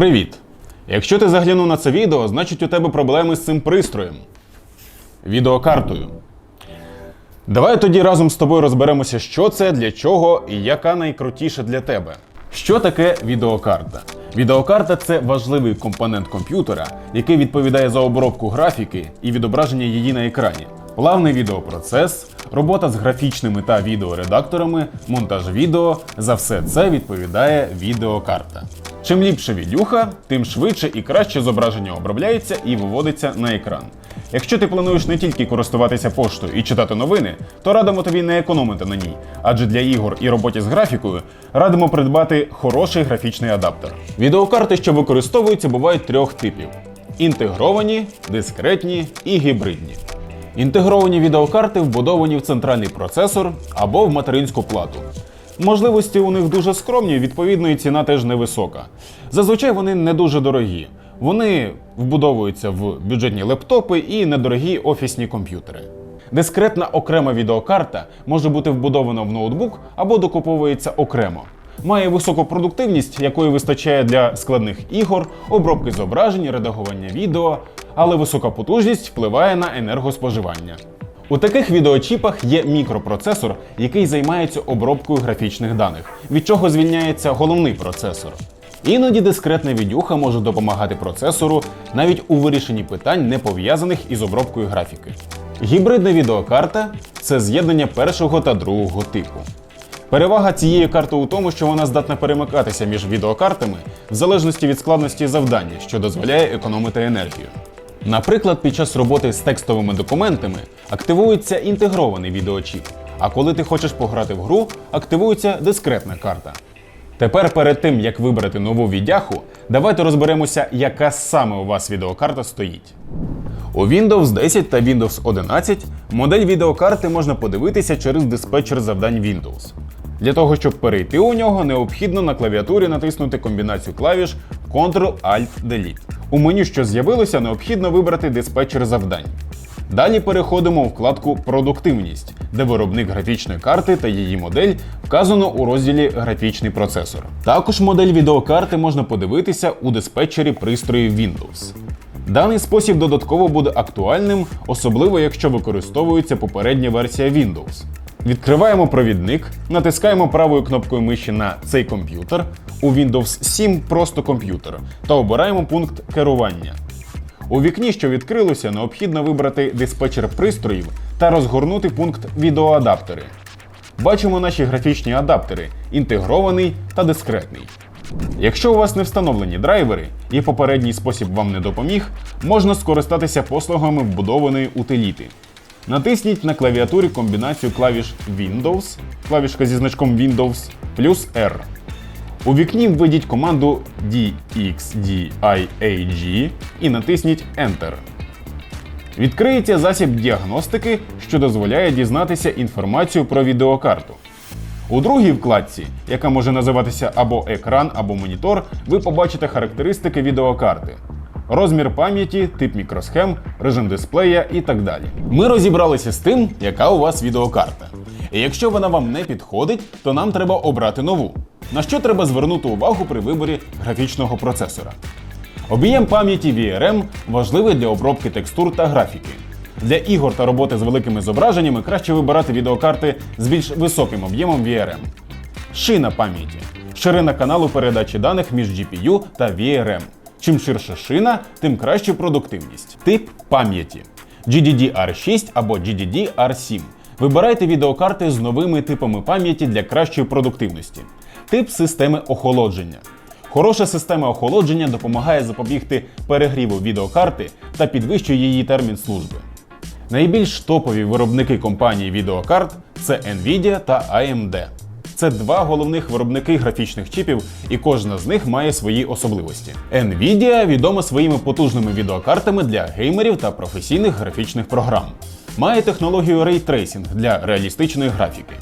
Привіт! Якщо ти заглянув на це відео, значить у тебе проблеми з цим пристроєм. Відеокартою. Давай тоді разом з тобою розберемося, що це, для чого і яка найкрутіша для тебе. Що таке відеокарта? Відеокарта це важливий компонент комп'ютера, який відповідає за обробку графіки і відображення її на екрані. Плавний відеопроцес, робота з графічними та відеоредакторами, монтаж відео за все це відповідає відеокарта. Чим ліпше відюха, тим швидше і краще зображення обробляється і виводиться на екран. Якщо ти плануєш не тільки користуватися поштою і читати новини, то радимо тобі не економити на ній, адже для ігор і роботі з графікою радимо придбати хороший графічний адаптер. Відеокарти, що використовуються, бувають трьох типів: інтегровані, дискретні і гібридні. Інтегровані відеокарти вбудовані в центральний процесор або в материнську плату. Можливості у них дуже скромні, відповідно, і ціна теж невисока. Зазвичай вони не дуже дорогі. Вони вбудовуються в бюджетні лептопи і недорогі офісні комп'ютери. Дискретна окрема відеокарта може бути вбудована в ноутбук або докуповується окремо. Має високу продуктивність, якої вистачає для складних ігор, обробки зображень, редагування відео, але висока потужність впливає на енергоспоживання. У таких відеочіпах є мікропроцесор, який займається обробкою графічних даних, від чого звільняється головний процесор. Іноді дискретна відюха може допомагати процесору навіть у вирішенні питань, не пов'язаних із обробкою графіки. Гібридна відеокарта це з'єднання першого та другого типу. Перевага цієї карти у тому, що вона здатна перемикатися між відеокартами в залежності від складності завдання, що дозволяє економити енергію. Наприклад, під час роботи з текстовими документами активується інтегрований відеочіп, а коли ти хочеш пограти в гру, активується дискретна карта. Тепер перед тим, як вибрати нову віддяху, давайте розберемося, яка саме у вас відеокарта стоїть. У Windows 10 та Windows 11 модель відеокарти можна подивитися через диспетчер завдань Windows. Для того, щоб перейти у нього, необхідно на клавіатурі натиснути комбінацію клавіш Ctrl-Alt-Delete. У меню, що з'явилося, необхідно вибрати диспетчер завдань. Далі переходимо у вкладку Продуктивність, де виробник графічної карти та її модель вказано у розділі Графічний процесор. Також модель відеокарти можна подивитися у диспетчері пристроїв Windows. Даний спосіб додатково буде актуальним, особливо якщо використовується попередня версія Windows. Відкриваємо провідник, натискаємо правою кнопкою миші на цей комп'ютер, у Windows 7 просто комп'ютер та обираємо пункт керування. У вікні, що відкрилося, необхідно вибрати диспетчер пристроїв та розгорнути пункт відеоадаптери. Бачимо наші графічні адаптери інтегрований та дискретний. Якщо у вас не встановлені драйвери і попередній спосіб вам не допоміг, можна скористатися послугами вбудованої утиліти. Натисніть на клавіатурі комбінацію клавіш Windows, клавішка зі значком Windows плюс R. У вікні введіть команду DXDIAG і натисніть Enter. Відкриється засіб діагностики, що дозволяє дізнатися інформацію про відеокарту. У другій вкладці, яка може називатися або екран, або монітор, ви побачите характеристики відеокарти. Розмір пам'яті, тип мікросхем, режим дисплея і так далі. Ми розібралися з тим, яка у вас відеокарта. І якщо вона вам не підходить, то нам треба обрати нову. На що треба звернути увагу при виборі графічного процесора? Об'єм пам'яті VRM важливий для обробки текстур та графіки. Для ігор та роботи з великими зображеннями краще вибирати відеокарти з більш високим об'ємом VRM. Шина пам'яті ширина каналу передачі даних між GPU та VRM. Чим ширша шина, тим краща продуктивність. Тип пам'яті GDDR6 або GDDR7. Вибирайте відеокарти з новими типами пам'яті для кращої продуктивності. Тип системи охолодження. Хороша система охолодження допомагає запобігти перегріву відеокарти та підвищує її термін служби. Найбільш топові виробники компанії відеокарт це Nvidia та AMD. Це два головних виробники графічних чіпів, і кожна з них має свої особливості. Nvidia відома своїми потужними відеокартами для геймерів та професійних графічних програм. Має технологію Ray Tracing для реалістичної графіки.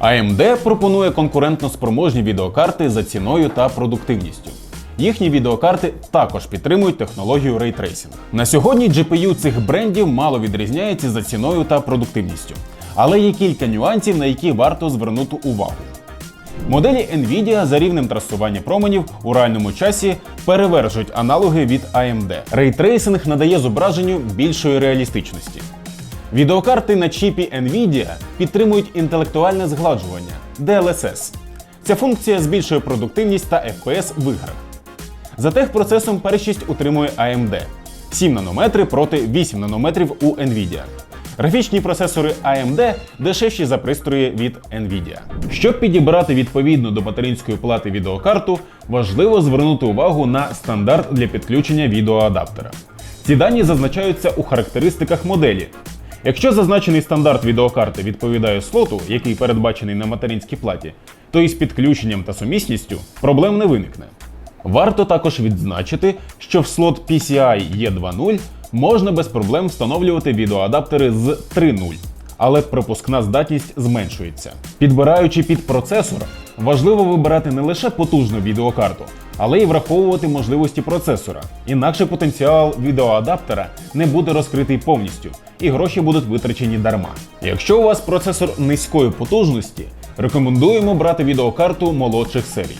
AMD пропонує конкурентно спроможні відеокарти за ціною та продуктивністю. Їхні відеокарти також підтримують технологію Ray Tracing. На сьогодні GPU цих брендів мало відрізняється за ціною та продуктивністю, але є кілька нюансів, на які варто звернути увагу. Моделі Nvidia за рівнем трасування променів у реальному часі перевершують аналоги від AMD. Рейтрейсинг надає зображенню більшої реалістичності. Відеокарти на чіпі Nvidia підтримують інтелектуальне згладжування DLSS. Ця функція збільшує продуктивність та FPS в іграх. За техпроцесом першість утримує AMD 7 нанометри проти 8 нанометрів у Nvidia. Графічні процесори AMD дешевші за пристрої від Nvidia. Щоб підібрати відповідну до материнської плати відеокарту, важливо звернути увагу на стандарт для підключення відеоадаптера. Ці дані зазначаються у характеристиках моделі. Якщо зазначений стандарт відеокарти відповідає слоту, який передбачений на материнській платі, то із підключенням та сумісністю проблем не виникне. Варто також відзначити, що в слот PCI E2.0 можна без проблем встановлювати відеоадаптери з 3.0, але пропускна здатність зменшується. Підбираючи під процесор, важливо вибирати не лише потужну відеокарту, але й враховувати можливості процесора. Інакше потенціал відеоадаптера не буде розкритий повністю, і гроші будуть витрачені дарма. Якщо у вас процесор низької потужності, рекомендуємо брати відеокарту молодших серій.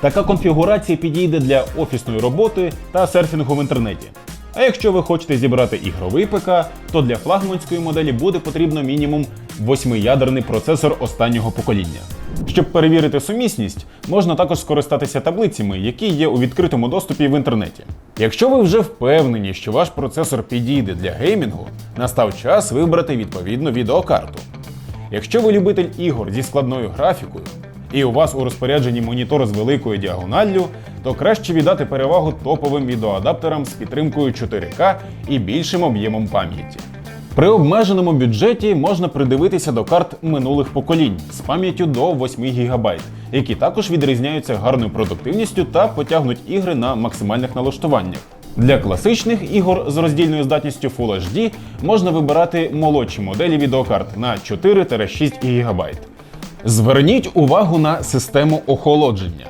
Така конфігурація підійде для офісної роботи та серфінгу в інтернеті. А якщо ви хочете зібрати ігровий ПК, то для флагманської моделі буде потрібно мінімум 8-ядерний процесор останнього покоління. Щоб перевірити сумісність, можна також скористатися таблицями, які є у відкритому доступі в інтернеті. Якщо ви вже впевнені, що ваш процесор підійде для геймінгу, настав час вибрати відповідну відеокарту. Якщо ви любитель ігор зі складною графікою, і у вас у розпорядженні монітор з великою діагоналлю, то краще віддати перевагу топовим відеоадаптерам з підтримкою 4К і більшим об'ємом пам'яті. При обмеженому бюджеті можна придивитися до карт минулих поколінь з пам'яттю до 8 ГБ, які також відрізняються гарною продуктивністю та потягнуть ігри на максимальних налаштуваннях. Для класичних ігор з роздільною здатністю Full HD можна вибирати молодші моделі відеокарт на 4-6 ГБ. Зверніть увагу на систему охолодження.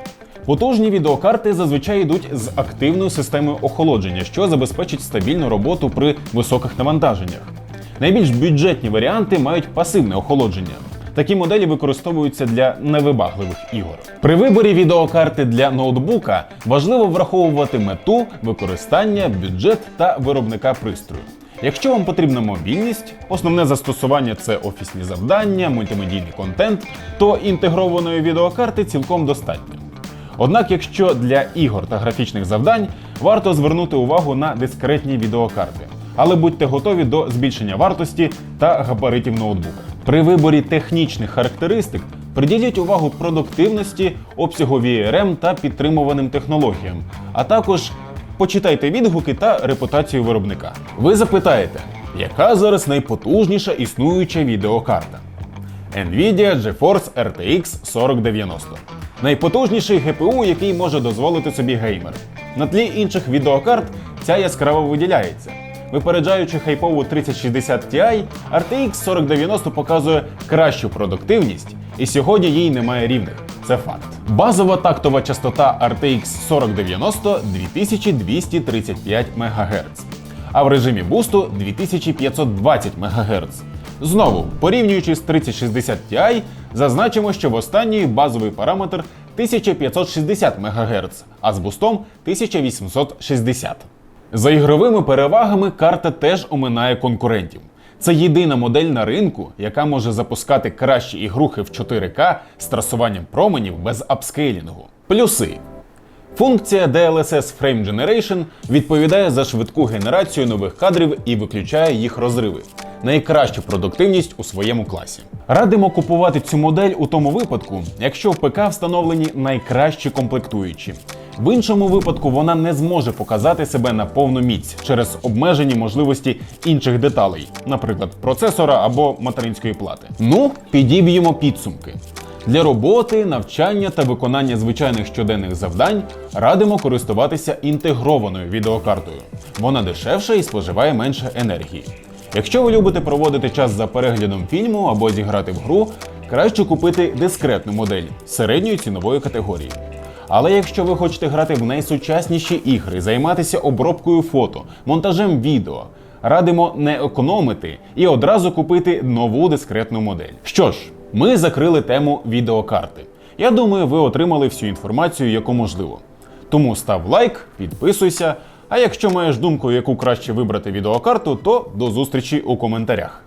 Потужні відеокарти зазвичай йдуть з активною системою охолодження, що забезпечить стабільну роботу при високих навантаженнях. Найбільш бюджетні варіанти мають пасивне охолодження. Такі моделі використовуються для невибагливих ігор. При виборі відеокарти для ноутбука важливо враховувати мету, використання, бюджет та виробника пристрою. Якщо вам потрібна мобільність, основне застосування це офісні завдання, мультимедійний контент, то інтегрованої відеокарти цілком достатньо. Однак, якщо для ігор та графічних завдань варто звернути увагу на дискретні відеокарти, але будьте готові до збільшення вартості та габаритів ноутбука. При виборі технічних характеристик приділіть увагу продуктивності, обсягу VRM та підтримуваним технологіям, а також почитайте відгуки та репутацію виробника. Ви запитаєте, яка зараз найпотужніша існуюча відеокарта? Nvidia GeForce RTX 4090. Найпотужніший GPU, який може дозволити собі геймер. На тлі інших відеокарт ця яскраво виділяється. Випереджаючи хайпову 3060 Ti, RTX 4090 показує кращу продуктивність, і сьогодні їй немає рівних. Це факт. Базова тактова частота RTX 4090 2235 МГц, а в режимі бусту 2520 МГц. Знову, порівнюючи з 3060 Ti, зазначимо, що в останній базовий параметр 1560 МГц, а з бустом 1860. За ігровими перевагами карта теж оминає конкурентів. Це єдина модель на ринку, яка може запускати кращі ігрухи в 4К з трасуванням променів без апскейлінгу. Плюси. Функція DLSS Frame Generation відповідає за швидку генерацію нових кадрів і виключає їх розриви. Найкращу продуктивність у своєму класі. Радимо купувати цю модель у тому випадку, якщо в ПК встановлені найкращі комплектуючі. В іншому випадку вона не зможе показати себе на повну міць через обмежені можливості інших деталей, наприклад, процесора або материнської плати. Ну, підіб'ємо підсумки. Для роботи, навчання та виконання звичайних щоденних завдань радимо користуватися інтегрованою відеокартою. Вона дешевша і споживає менше енергії. Якщо ви любите проводити час за переглядом фільму або зіграти в гру, краще купити дискретну модель середньої цінової категорії. Але якщо ви хочете грати в найсучасніші ігри, займатися обробкою фото, монтажем відео, радимо не економити і одразу купити нову дискретну модель. Що ж, ми закрили тему відеокарти. Я думаю, ви отримали всю інформацію, яку можливо. Тому став лайк, підписуйся. А якщо маєш думку, яку краще вибрати відеокарту, то до зустрічі у коментарях.